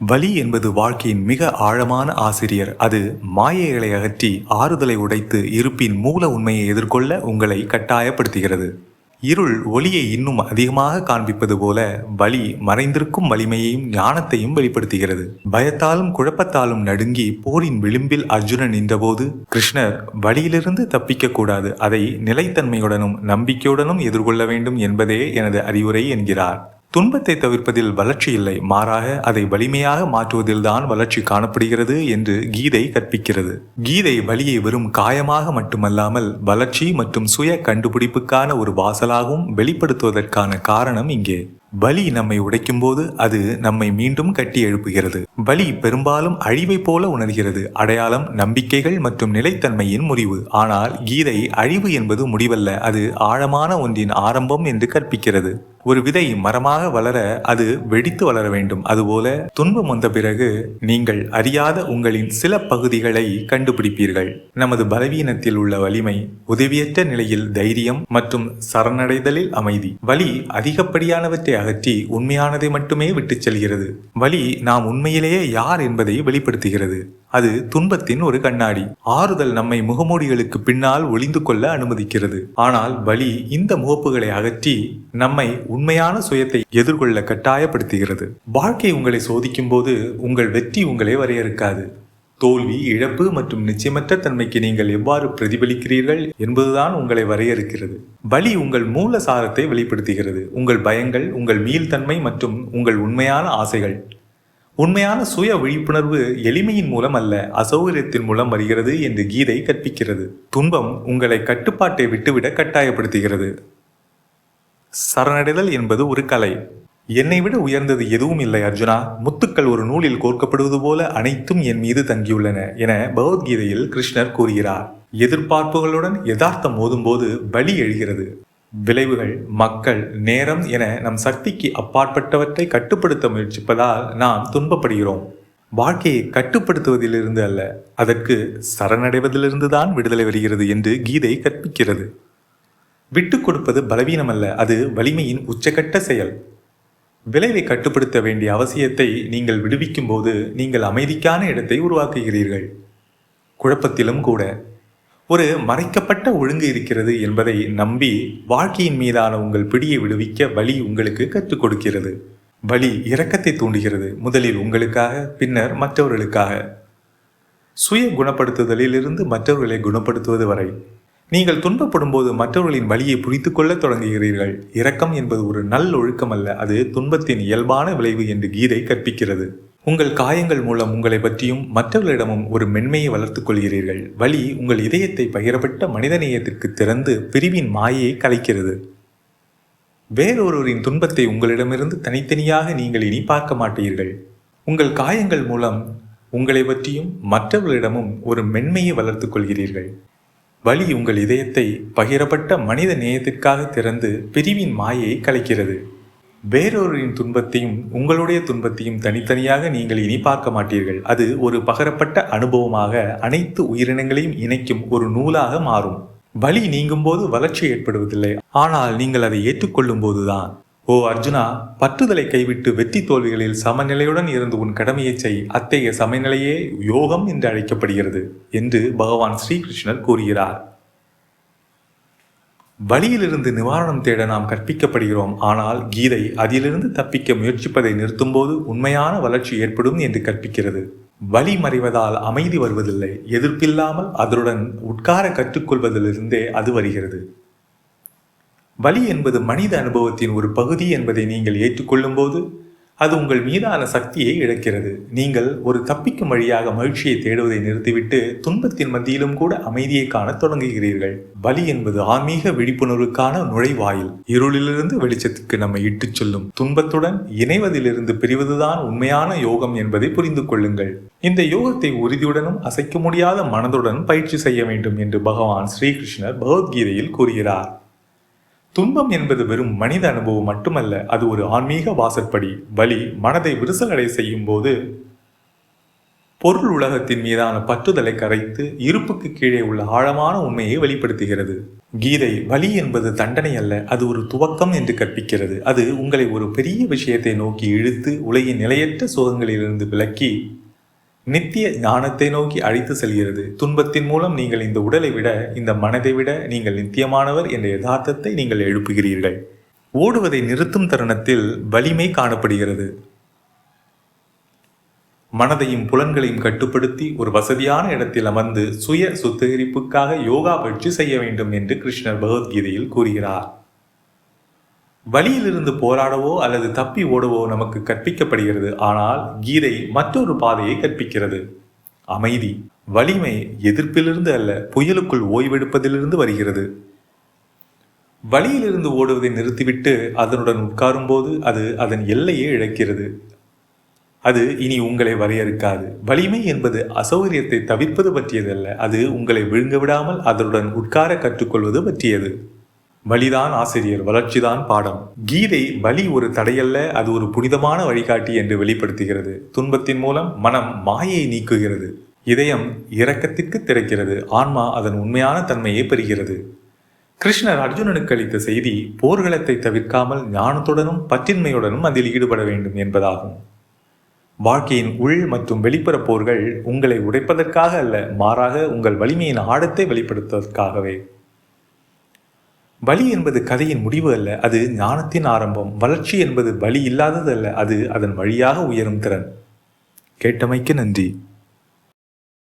வலி என்பது வாழ்க்கையின் மிக ஆழமான ஆசிரியர். அது மாயைகளை அகற்றி ஆறுதலை உடைத்து இருப்பின் மூல உண்மையை எதிர்கொள்ள உங்களை கட்டாயப்படுத்துகிறது. இருள் ஒளியை இன்னும் அதிகமாக காண்பிப்பது போல வலி மறைந்திருக்கும் வலிமையையும் ஞானத்தையும் வெளிப்படுத்துகிறது. பயத்தாலும் குழப்பத்தாலும் நடுங்கி போரின் விளிம்பில் அர்ஜுனன் நின்றபோது கிருஷ்ணர் வலியிலிருந்து தப்பிக்க கூடாது. அதை நிலைத்தன்மையுடனும் நம்பிக்கையுடனும் எதிர்கொள்ள வேண்டும் என்பதே எனது அறிவுரை என்கிறார். துன்பத்தை தவிர்ப்பதில் வளர்ச்சி இல்லை. மாறாக அதை வலிமையாக மாற்றுவதில்தான் வளர்ச்சி காணப்படுகிறது என்று கீதை கற்பிக்கிறது. கீதை வலியை வெறும் காயமாக மட்டுமல்லாமல் வளர்ச்சி மற்றும் சுய கண்டுபிடிப்புக்கான ஒரு வாசலாகவும் வெளிப்படுத்துவதற்கான காரணம் இங்கே. வலி நம்மை உடைக்கும் போது அது நம்மை மீண்டும் கட்டி எழுப்புகிறது. வலி பெரும்பாலும் அழிவை போல உணர்கிறது. அடையாளம் நம்பிக்கைகள் மற்றும் நிலைத்தன்மையின் முறிவு. ஆனால் கீதை அழிவு என்பது முடிவல்ல. அது ஆழமான ஒன்றின் ஆரம்பம் என்று கற்பிக்கிறது. ஒரு விதை மரமாக வளர அது வெடித்து வளர வேண்டும். அதுபோல துன்பம் வந்த பிறகு நீங்கள் அறியாத உங்களின் சில பகுதிகளை கண்டுபிடிப்பீர்கள். நமது பலவீனத்தில் உள்ள வலிமை உதவியற்ற நிலையில் தைரியம் மற்றும் சரணடைதலில் அமைதி. வலி அதிகப்படியானவற்றை அகற்றி உண்மையானதை மட்டுமே விட்டுச் செல்கிறது. வலி நாம் உண்மையிலேயே யார் என்பதை வெளிப்படுத்துகிறது. அது துன்பத்தின் ஒரு கண்ணாடி. ஆறுதல் நம்மை முகமூடிகளுக்கு பின்னால் ஒளிந்து கொள்ள அனுமதிக்கிறது. ஆனால் வலி இந்த முகப்புகளை அகற்றி நம்மை உண்மையான சுயத்தை எதிர்கொள்ள கட்டாயப்படுத்துகிறது. வாழ்க்கை உங்களை சோதிக்கும் போது உங்கள் வெற்றி உங்களை வரையறுக்காது. தோல்வி இழப்பு மற்றும் நிச்சயமற்ற தன்மைக்கு நீங்கள் எவ்வாறு பிரதிபலிக்கிறீர்கள் என்பதுதான் உங்களை வரையறுக்கிறது. வலி உங்கள் மூல சாரத்தை வெளிப்படுத்துகிறது. உங்கள் பயங்கள் உங்கள் மீள்தன்மை மற்றும் உங்கள் உண்மையான ஆசைகள். உண்மையான சுய விழிப்புணர்வு எளிமையின் மூலம் அல்ல அசௌகரியத்தின் மூலம் வருகிறது என்று கீதை கற்பிக்கிறது. துன்பம் உங்களை கட்டுப்பாட்டை விட்டுவிட கட்டாயப்படுத்துகிறது. சரணடைதல் என்பது ஒரு கலை. என்னை விட உயர்ந்தது எதுவும் இல்லை அர்ஜுனா. முத்துக்கள் ஒரு நூலில் கோர்க்கப்படுவது போல அனைத்தும் என் மீது தங்கியுள்ளன என பகவத்கீதையில் கிருஷ்ணர் கூறுகிறார். எதிர்பார்ப்புகளுடன் யதார்த்தம் மோதும்போது வலி எழுகிறது. விளைவுகள் மக்கள் நேரம் என நம் சக்திக்கு அப்பாற்பட்டவற்றை கட்டுப்படுத்த முயற்சிப்பதால் நாம் துன்பப்படுகிறோம். வாழ்க்கையை கட்டுப்படுத்துவதிலிருந்து அல்ல அதற்கு சரணடைவதிலிருந்து தான் விடுதலை வருகிறது என்று கீதை கற்பிக்கிறது. விட்டு கொடுப்பது பலவீனம் அல்ல அது வலிமையின் உச்சகட்ட செயல். விளைவை கட்டுப்படுத்த வேண்டிய அவசியத்தை நீங்கள் விடுவிக்கும் போது நீங்கள் அமைதிக்கான இடத்தை உருவாக்குகிறீர்கள். குழப்பத்திலும் கூட. ஒரு மறைக்கப்பட்ட ஒழுங்கு இருக்கிறது என்பதை நம்பி வாழ்க்கையின் மீதான உங்கள் பிடியை விடுவிக்க வழி உங்களுக்கு கற்றுக் கொடுக்கிறது. வழி இரக்கத்தை தூண்டுகிறது முதலில் உங்களுக்காக பின்னர் மற்றவர்களுக்காக. சுய குணப்படுத்துதலிலிருந்து மற்றவர்களை குணப்படுத்துவது வரை. நீங்கள் துன்பப்படும் போது மற்றவர்களின் வழியை புரித்து கொள்ள தொடங்குகிறீர்கள். இரக்கம் என்பது ஒரு நல் ஒழுக்கம் அல்ல. அது துன்பத்தின் இயல்பான விளைவு என்று கீதை கற்பிக்கிறது. உங்கள் காயங்கள் மூலம் உங்களை பற்றியும் மற்றவர்களிடமும் ஒரு மென்மையை வளர்த்துக் கொள்கிறீர்கள். வழி உங்கள் இதயத்தை பகிரப்பட்ட மனிதநேயத்திற்கு திறந்து பிரிவின் மாயையை கலைக்கிறது. வேறொருவரின் துன்பத்தை உங்களிடமிருந்து தனித்தனியாக நீங்கள் இனி பார்க்க மாட்டீர்கள். உங்கள் காயங்கள் மூலம் உங்களை பற்றியும் மற்றவர்களிடமும் ஒரு மென்மையை வளர்த்துக் கொள்கிறீர்கள். வழி உங்கள் இதயத்தை பகிரப்பட்ட மனித நேயத்திற்காக திறந்து பிரிவின் மாயை கலைக்கிறது. வேறொருவரின் துன்பத்தையும் உங்களுடைய துன்பத்தையும் தனித்தனியாக நீங்கள் இனி பார்க்க மாட்டீர்கள். அது ஒரு பகரப்பட்ட அனுபவமாக அனைத்து உயிரினங்களையும் இணைக்கும் ஒரு நூலாக மாறும். வலி நீங்கும் போது வளர்ச்சி ஏற்படுவதில்லை. ஆனால் நீங்கள் அதை ஏற்றுக்கொள்ளும் போதுதான் ஓ அர்ஜுனா பற்றுதலை கைவிட்டு வெற்றி தோல்விகளில் சமநிலையுடன் இருந்து உன் கடமையை செய். அத்தகைய சமநிலையே யோகம் என்று அழைக்கப்படுகிறது என்று பகவான் ஸ்ரீகிருஷ்ணர் கூறுகிறார். வழியிலிருந்து நிவாரணம் தேட நாம் கற்பிக்கப்படுகிறோம். ஆனால் கீதை அதிலிருந்து தப்பிக்க முயற்சிப்பதை நிறுத்தும்போது உண்மையான வளர்ச்சி ஏற்படும் என்று கற்பிக்கிறது. வழி மறைவதால் அமைதி வருவதில்லை. எதிர்ப்பில்லாமல் அதனுடன் உட்கார கற்றுக்கொள்வதிலிருந்தே அது வருகிறது. வலி என்பது மனித அனுபவத்தின் ஒரு பகுதி என்பதை நீங்கள் ஏற்றுக்கொள்ளும்போது அது உங்கள் மீதான சக்தியை இழக்கிறது. நீங்கள் ஒரு தப்பிக்கும் வழியாக மகிழ்ச்சியை தேடுவதை நிறுத்திவிட்டு துன்பத்தின் மத்தியிலும் கூட அமைதியை காண தொடங்குகிறீர்கள். வலி என்பது ஆன்மீக விழிப்புணர்வுக்கான நுழைவாயில். இருளிலிருந்து வெளிச்சத்துக்கு நம்மை இட்டுச் செல்லும். துன்பத்துடன் இணைவதிலிருந்து பிரிவதுதான் உண்மையான யோகம் என்பதை புரிந்து கொள்ளுங்கள். இந்த யோகத்தை உறுதியுடனும் அசைக்க முடியாத மனதுடன் பயிற்சி செய்ய வேண்டும் என்று பகவான் ஸ்ரீகிருஷ்ணர் பகவத்கீதையில் கூறுகிறார். துன்பம் என்பது வெறும் மனித அனுபவம் மட்டுமல்ல அது ஒரு ஆன்மீக வாசற்படி. வலி மனதை விரிசலடை செய்யும் போது பொருள் உலகத்தின் மீதான பற்றுதலை கரைத்து இருப்புக்கு கீழே உள்ள ஆழமான உண்மையை வெளிப்படுத்துகிறது. கீதை வலி என்பது தண்டனை அல்ல அது ஒரு துவக்கம் என்று கற்பிக்கிறது. அது உங்களை ஒரு பெரிய விஷயத்தை நோக்கி இழுத்து உலகின் நிலையற்ற சுகங்களிலிருந்து விலக்கி நித்திய ஞானத்தை நோக்கி அழைத்து செல்கிறது. துன்பத்தின் மூலம் நீங்கள் இந்த உடலை விட இந்த மனதை விட நீங்கள் நித்தியமானவர் என்ற யதார்த்தத்தை நீங்கள் எழுப்புகிறீர்கள். ஓடுவதை நிறுத்தும் தருணத்தில் வலிமை காணப்படுகிறது. மனதையும் புலன்களையும் கட்டுப்படுத்தி ஒரு வசதியான இடத்தில் அமர்ந்து சுய சுத்திகரிப்புக்காக யோகா பயிற்சி செய்ய வேண்டும் என்று கிருஷ்ணர் பகவத்கீதையில் கூறுகிறார். வழியிலிருந்து போராடவோ அல்லது தப்பி ஓடவோ நமக்கு கற்பிக்கப்படுகிறது. ஆனால் கீதை மற்றொரு பாதையை கற்பிக்கிறது. அமைதி. வலிமை எதிர்ப்பிலிருந்து அல்ல புயலுக்குள் ஓய்வெடுப்பதிலிருந்து வருகிறது. வழியிலிருந்து ஓடுவதை நிறுத்திவிட்டு அதனுடன் உட்காரும்போது அது அதன் எல்லையை இழக்கிறது. அது இனி உங்களை வரையறுக்காது. வலிமை என்பது அசௌகரியத்தை தவிர்ப்பது பற்றியதல்ல. அது உங்களை விழுங்க விடாமல் அதனுடன் உட்கார கற்றுக்கொள்வது பற்றியது. வலிதான் ஆசிரியர் வளர்ச்சிதான் பாடம். கீதை வலி ஒரு தடையல்ல அது ஒரு புனிதமான வழிகாட்டி என்று வெளிப்படுத்துகிறது. துன்பத்தின் மூலம் மனம் மாயை நீக்குகிறது. இதயம் இரக்கத்திற்கு திறக்கிறது. ஆன்மா அதன் உண்மையான தன்மையை பெறுகிறது. கிருஷ்ணர் அர்ஜுனனுக்கு அளித்த செய்தி போர்க்களத்தை தவிர்க்காமல் ஞானத்துடனும் பற்றின்மையுடனும் அதில் ஈடுபட வேண்டும் என்பதாகும். வாழ்க்கையின் உள் மற்றும் வெளிப்புற போர்கள் உங்களை உடைப்பதற்காக அல்ல மாறாக உங்கள் வலிமையின் ஆடத்தை வெளிப்படுத்துவதற்காகவே. வலி என்பது கதையின் முடிவு அல்ல அது ஞானத்தின் ஆரம்பம். வளர்ச்சி என்பது வலி இல்லாதது அல்ல அது அதன் வழியாக உயரும் திறன். கேட்டமைக்கு நன்றி.